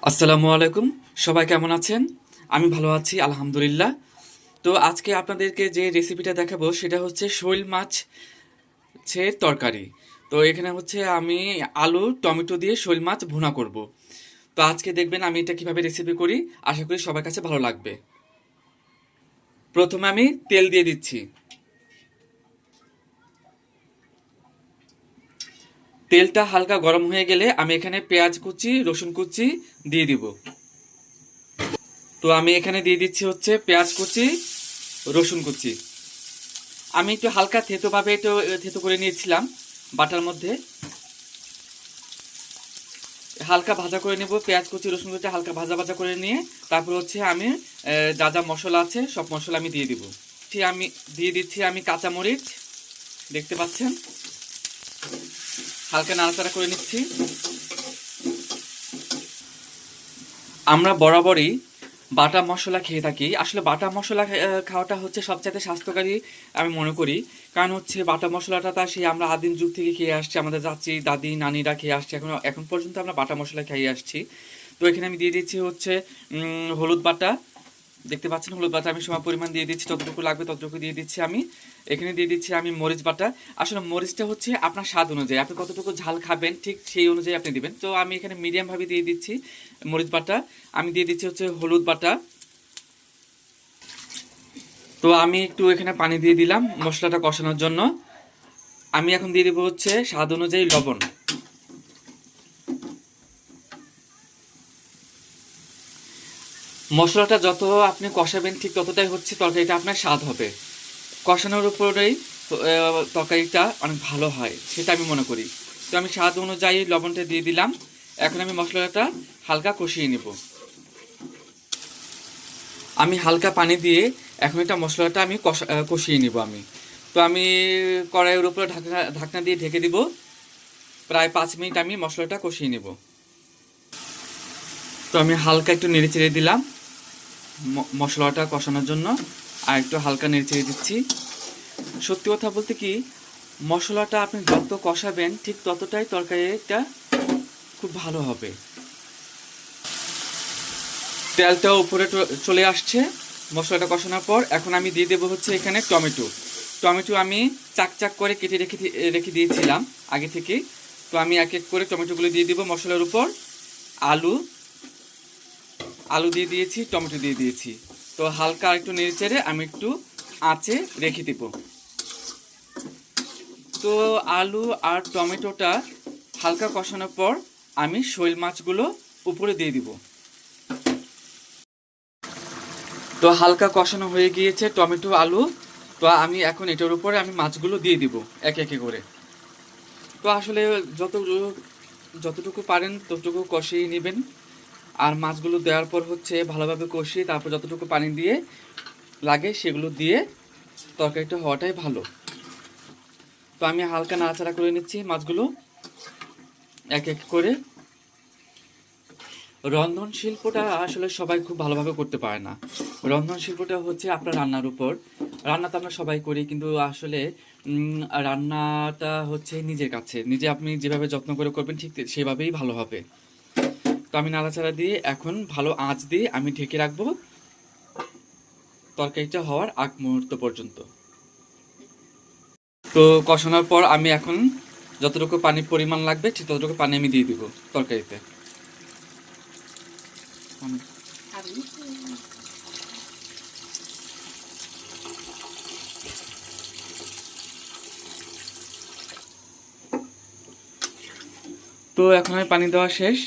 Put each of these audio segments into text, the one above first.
আসসালামু আলাইকুম। সবাই কেমন আছেন? আমি ভালো আছি, আলহামদুলিল্লাহ। তো আজকে আপনাদেরকে যে রেসিপিটা দেখাবো, সেটা হচ্ছে শৈল মাছের তরকারি। তো এখানে হচ্ছে আমি আলু, টমেটো দিয়ে শৈল মাছ ভুনা করব। তো আজকে দেখবেন আমি এটা কীভাবে রেসিপি করি। আশা করি সবার কাছে ভালো লাগবে। প্রথমে আমি তেল দিয়ে দিচ্ছি। তেলটা হালকা গরম হয়ে গেলে আমি এখানে পেঁয়াজ কুচি, রসুন কুচি দিয়ে দিব। তো আমি এখানে দিয়ে দিচ্ছি হচ্ছে পেঁয়াজ কুচি, রসুন কুচি। আমি একটু হালকা থেতোভাবে একটু থেতো করে নিয়েছিলাম বাটার মধ্যে। হালকা ভাজা করে নেব পেঁয়াজ কুচি, রসুন কুচি হালকা ভাজা ভাজা করে নিয়ে, তারপর হচ্ছে আমি যা যা মশলা আছে সব মশলা আমি দিয়ে দিব। আমি, দিয়ে দিচ্ছি আমি কাঁচামরিচ, দেখতে পাচ্ছেন? হালকা নাড়াচাড়া করে নিচ্ছি। আমরা বরাবরই বাটা মশলা খেয়ে থাকি। আসলে বাটা মশলা খাওয়াটা হচ্ছে সবচাইতে স্বাস্থ্যকারী আমি মনে করি। কারণ হচ্ছে বাটা মশলাটা তা সেই আমরা আদিম যুগ থেকে খেয়ে আসছি, আমাদের চাচি, দাদি, নানিরা খেয়ে আসছে। এখন এখন পর্যন্ত আমরা বাটা মশলা খেয়ে আসছি। তো এখানে আমি দিয়ে দিচ্ছি হচ্ছে হলুদ বাটা দেখতে পাচ্ছেন, হলুদ বাটা আমি সময় পরিমাণ দিয়ে দিচ্ছি ততটুকু লাগবে ততটুকু দিয়ে দিচ্ছি আমি। এখানে দিয়ে দিচ্ছি আমি মরিচ বাটা। আসলে মরিচটা হচ্ছে আপনার স্বাদ অনুযায়ী, আপনি কতটুকু ঝাল খাবেন ঠিক সেই অনুযায়ী আপনি দিবেন। তো আমি এখানে মিডিয়াম ভাবে দিয়ে দিচ্ছি মরিচ বাটা। আমি দিয়ে দিচ্ছি হচ্ছে হলুদ বাটা। তো আমি একটু এখানে পানি দিয়ে দিলাম মশলাটা কষানোর জন্য। আমি এখন দিয়ে দেবো হচ্ছে স্বাদ অনুযায়ী লবণ। মশলাটা যত আপনি কষাবেন ঠিক ততটাই হচ্ছে, তরকারিটা আপনার স্বাদ হবে। কষানোর উপরেই তরকারিটা অনেক ভালো হয়, সেটা আমি মনে করি। তো আমি স্বাদ অনুযায়ী লবণটা দিয়ে দিলাম, এখন আমি মশলাটা হালকা কষিয়ে নেব। আমি হালকা পানি দিয়ে এখন এটা মশলাটা আমি কষা- কষিয়ে নিব আমি। তো আমি কড়াইয়ের উপরে ঢাকনা ঢাকনা দিয়ে ঢেকে দিব। প্রায় পাঁচ মিনিট আমি মশলাটা কষিয়ে নেব। তো আমি হালকা একটু নেড়ে চেড়ে দিলাম। মশলাটা কষানোর জন্য আর একটু হালকা নেড়ে দিচ্ছি। সত্যি কথা বলতে কি, মশলাটা আপনি যত কষাবেন ঠিক ততটাই তরকারিটা খুব ভালো হবে। তেলটা উপরে চলে আসছে মশলাটা কষানোর পর। এখন আমি দিয়ে দেবো হচ্ছে এখানে টমেটো। টমেটো আমি চাক চাক করে কেটে রেখে রেখে দিয়েছিলাম আগে থেকে। তো আমি এক এক করে টমেটোগুলো দিয়ে দিব মশলার উপর। আলু আলু দিয়ে দিয়েছি, টমেটো দিয়ে দিয়েছি। তো হালকা একটু নেড়ে চেড়ে আমি একটু আঁচে রেখে দেব। তো আলু আর টমেটোটা হালকা কষানোর পর আমি শৈল মাছগুলো উপরে দিয়ে দিব। তো হালকা কষানো হয়ে গিয়েছে টমেটো, আলু। তো আমি এখন এটার উপরে আমি মাছগুলো দিয়ে দিব, একে একে করে। তো আসলে যত যতটুকু পারেন ততটুকু কষিয়ে নেবেন। আর মাছগুলো দেওয়ার পর হচ্ছে ভালোভাবে কষিয়ে তারপর যতটুকু পানি দিয়ে লাগে সেগুলো দিয়ে তরকারিটা হওয়াটাই ভালো। তো আমি হালকা নাড়াচাড়া করে নিচ্ছি মাছগুলো। এক এক করে। রন্ধন শিল্পটা আসলে সবাই খুব ভালোভাবে করতে পারে না। রন্ধন শিল্পটা হচ্ছে আপনার রান্নার উপর। রান্না তো আমরা সবাই করি, কিন্তু আসলে রান্নাটা হচ্ছে নিজের কাছে। নিজে আপনি যেভাবে যত্ন করে করবেন, ঠিক সেভাবেই ভালো হবে। তো আমি নাড়াচাড়া দিয়ে এখন ভালো আঁচ দিয়ে আমি ঢেকে রাখব তরকারিটা হওয়ার আগ মুহূর্ত পর্যন্ত। তো কষানোর পর আমি এখন যতটুকু পানির পরিমাণ লাগবে ঠিক ততটুকু পানি আমি দিয়ে দিব তরকারিতে। তো এখন আমি পানি দেওয়া শেষ।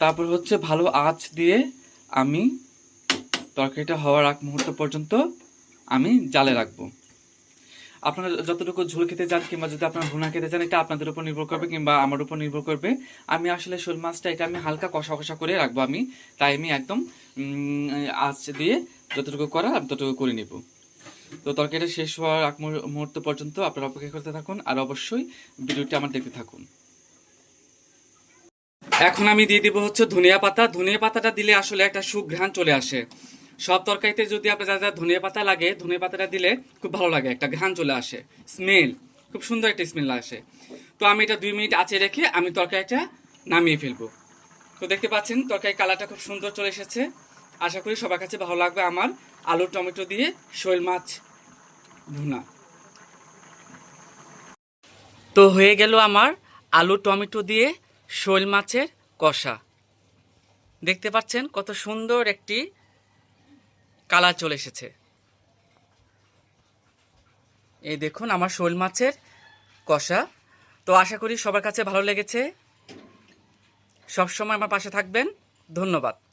তারপর হচ্ছে ভালো আঁচ দিয়ে আমি তরকারিটা হওয়ার আগ মুহূর্ত পর্যন্ত আমি জালে রাখব। আপনারা যতটুকু ঝোল খেতে চান কিংবা যদি আপনারা ভুনা খেতে চান, এটা আপনাদের উপর নির্ভর করবে কিংবা আমার উপর নির্ভর করবে। আমি আসলে শোল মাছটা, এটা আমি হালকা কষা কষা করে রাখব আমি। তাই আমি একদম আঁচ দিয়ে যতটুকু করা আমি ততটুকু করে নিব। তো তরকারিটা শেষ হওয়ার আগ মুহূর্ত পর্যন্ত আপনারা অপেক্ষা করতে থাকুন আর অবশ্যই ভিডিওটি আমার দেখতে থাকুন। এখন আমি দিয়ে দিব হচ্ছে ধনিয়া পাতা। ধনিয়া পাতাটা দিলে আসলে একটা সুঘ্রাণ চলে আসে। সব তরকারিতে যদি আপনার যা যা ধনিয়া পাতা লাগে, ধনিয়া পাতাটা দিলে খুব ভালো লাগে, একটা ঘ্রাণ চলে আসে। স্মেল, খুব সুন্দর একটা স্মেল আসে। তো আমি এটা দুই মিনিট আঁচে রেখে আমি তরকারিটা নামিয়ে ফেলব। তো দেখতে পাচ্ছেন তরকারি কালারটা খুব সুন্দর চলে এসেছে। আশা করি সবার কাছে ভালো লাগবে আমার আলু টমেটো দিয়ে শোল মাছ ভুনা। তো হয়ে গেল আমার আলু টমেটো দিয়ে শোল মাছের কষা। দেখতে পাচ্ছেন কত সুন্দর একটি কালার চলে এসেছে। এই দেখুন আমার শোল মাছের কষা। তো আশা করি সবার কাছে ভালো লেগেছে। সবসময় আমার পাশে থাকবেন। ধন্যবাদ।